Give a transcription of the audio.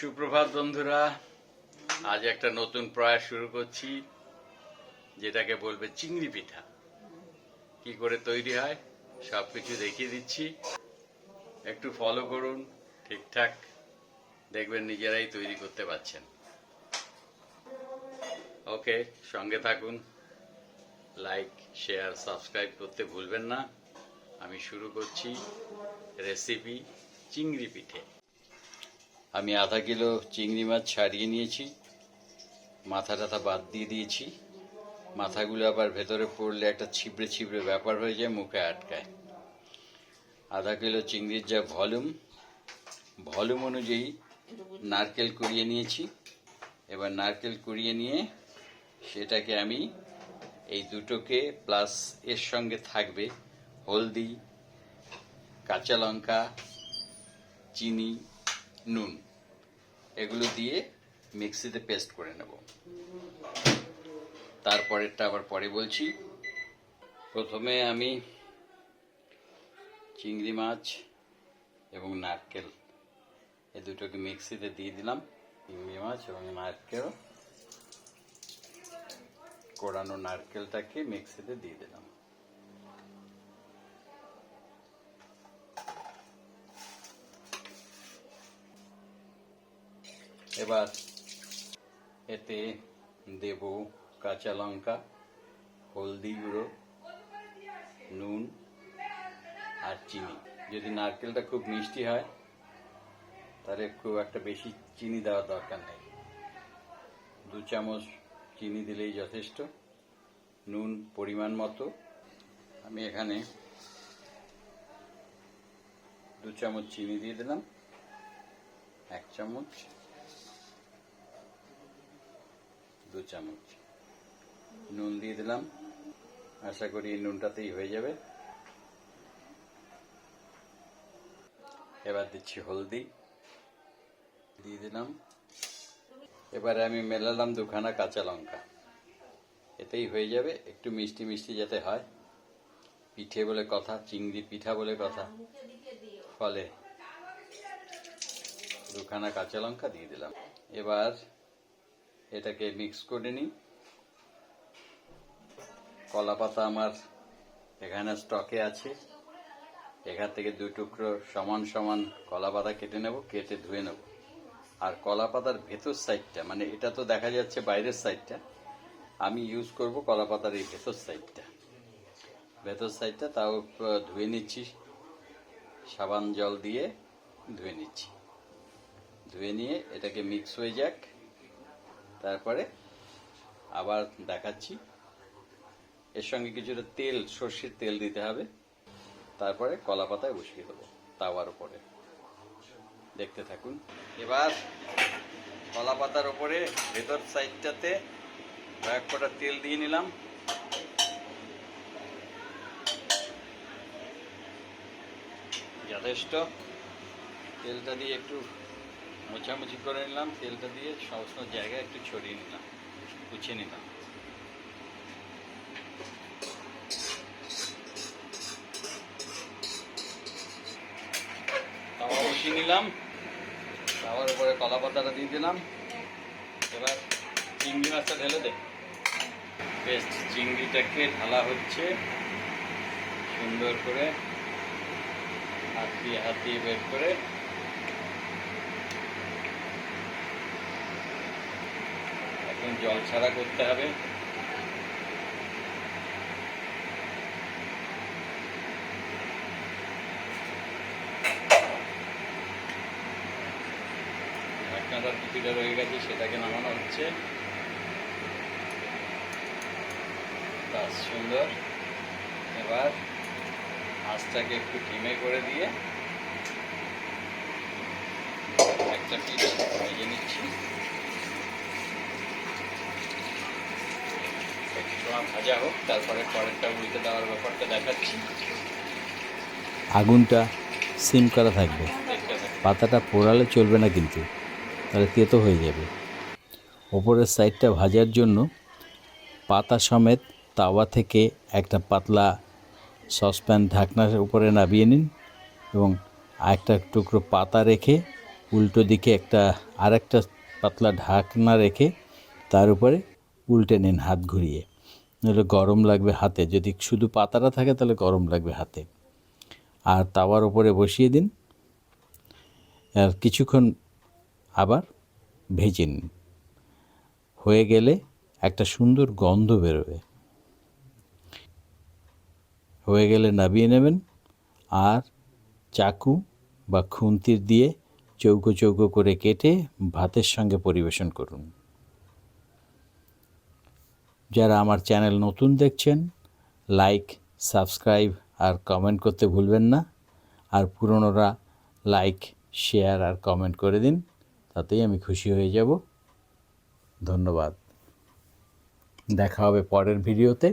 সুপ্রভাত বন্ধুরা, আজ একটা নতুন প্রয়াস শুরু করছি, যেটাকে বলবে চিংড়ি পিঠা। কি করে তৈরি হয় সব কিছু দেখিয়ে দিচ্ছি। একটু ফলো করুন, ঠিকঠাক, দেখবেন নিজেরাই তৈরি করতে পারছেন। ওকে সঙ্গে থাকুন লাইক শেয়ার সাবস্ক্রাইব করতে ভুলবেন না। আমি শুরু করছি রেসিপি চিংড়ি পিঠে। আমি আধা কিলো চিংড়ি মাছ ছাড়িয়ে নিয়েছি। মাথা টাথা বাদ দিয়ে দিয়েছি। মাথাগুলো আবার ভেতরে পড়লে একটা ছিবড়ে ছিবড়ে ব্যাপার হয়ে যায়, মুখে আটকায়। আধা কিলো চিংড়ির যা ভলিউম ভলিউম অনুযায়ী নারকেল কুড়িয়ে নিয়েছি। এবার নারকেল কুড়িয়ে নিয়ে সেটাকে আমি এই দুটোকে প্লাস এর সঙ্গে থাকবে হলদি, কাঁচা লঙ্কা, চিনি নুন। এগুলো দিয়ে মিক্সিতে পেস্ট করে নেব। তারপরেরটা আবার পরে বলছি। প্রথমে আমি চিংড়ি মাছ এবং নারকেল এ দুটোকে মিক্সিতে দিয়ে দিলাম। চিংড়ি মাছ এবং নারকেল। কোড়ানো নারকেলটাকে মিক্সিতে দিয়ে দিলাম। এবার এতে দেব কাঁচা লঙ্কা, হলদি গুঁড়ো, নুন আর চিনি। যদি নারকেলটা খুব মিষ্টি হয়, তাহলে খুব একটা বেশি চিনি দেওয়ার দরকার নেই। দু চামচ চিনি দিলেই যথেষ্ট। নুন পরিমাণ মতো। আমি এখানে দু চামচ চিনি দিয়ে দিলাম। এক চামচ। দু চামচ। নুন দিয়ে দিলাম। আশা করি নুনটাতেই হয়ে যাবে। এবার দিচ্ছি হলদি। দিয়ে দিলাম। এবারে আমি মেলালাম দুখানা কাঁচা লঙ্কা। এতেই হয়ে যাবে। একটু মিষ্টি মিষ্টি যাতে হয়। পিঠে বলে কথা, চিংড়ি পিঠা বলে কথা। ফলে দুখানা কাঁচা লঙ্কা দিয়ে দিলাম। এবার এটাকে মিক্স করে নিই। কলা পাতা আমার এখানে স্টকে আছে। এখান থেকে দু টুকরো সমান সমান কলা পাতা কেটে নেব, কেটে ধুয়ে নেব। আর কলা পাতার ভেতর সাইডটা মানে এটা তো দেখা যাচ্ছে বাইরের সাইডটা আমি ইউজ করব কলা পাতার এই ভেতর সাইডটা ভেতর সাইডটা তাও ধুয়ে নিচ্ছি। সাবান জল দিয়ে ধুয়ে নিচ্ছি। ধুয়ে নিয়ে এটাকে মিক্স হয়ে যাক। তারপরে আবার দেখাচ্ছি। এর সঙ্গে কিছুটা তেল, সর্ষের তেল দিতে হবে। তারপরে কলা পাতায় বসিয়ে দেবো তাওয়ার উপরে। দেখতে থাকুন। এবার কলা পাতার উপরে ভেতর সাইডটাতে কয়েক কটা তেল দিয়ে নিলাম। যথেষ্ট। তেলটা দিয়ে একটু মোছামুছি করে নিলাম, তেলটা দিয়ে সমস্ত জায়গায় একটু ছড়িয়ে নিলাম, গুছিয়ে নিলাম। তাওয়া বসিয়ে নিলাম, তাওয়ার উপরে কলা পাতাটা দিয়ে দিলাম। এবার চিংড়ি মাছটা ঢেলে দে। বেশ, চিংড়িটাকে ঢালা হচ্ছে, সুন্দর করে হাত দিয়ে হাত দিয়ে বের করে এখন জল ছাড়া করতে হবে। ঢাকনাটার কিছুটা রয়ে গেছে, সেটাকে নামানো হচ্ছে। বাস, সুন্দর। এবার আঁচটাকে একটু ধিমে করে দিয়ে একটা পিস নিচ্ছি। ভাজা হোক তারপরে পরেরটা উল্টে দেওয়ার ব্যাপারটা দেখাচ্ছি। আগুনটা সিম করা থাকবে। পাতাটা পোড়ালে চলবে না কিন্তু তাহলে তেতো হয়ে যাবে। ওপরের সাইডটা ভাজার জন্য পাতা সমেত তাওয়া থেকে একটা পাতলা সসপ্যান ঢাকনার উপরে নামিয়ে নিন এবং একটা টুকরো পাতা রেখে উল্টো দিকে একটা আর একটা পাতলা ঢাকনা রেখে তার উপরে উল্টে নিন হাত ঘুরিয়ে। নাহলে গরম লাগবে হাতে। যদি শুধু পাতাটা থাকে তাহলে গরম লাগবে হাতে। আর তাওয়ার ওপরে বসিয়ে দিন। আর কিছুক্ষণ আবার ভেজে নিন। হয়ে গেলে একটা সুন্দর গন্ধ বেরোবে। হয়ে গেলে নাবিয়ে নেবেন। আর চাকু বা খুন্তির দিয়ে চৌকো চৌকো করে কেটে ভাতের সঙ্গে পরিবেশন করুন। যারা আমার চ্যানেল নতুন দেখছেন লাইক সাবস্ক্রাইব আর কমেন্ট করতে ভুলবেন না। আর পুরনোরা লাইক শেয়ার আর কমেন্ট করে দিন, তাতেই আমি খুশি হয়ে যাব। ধন্যবাদ। দেখা হবে পরের ভিডিওতে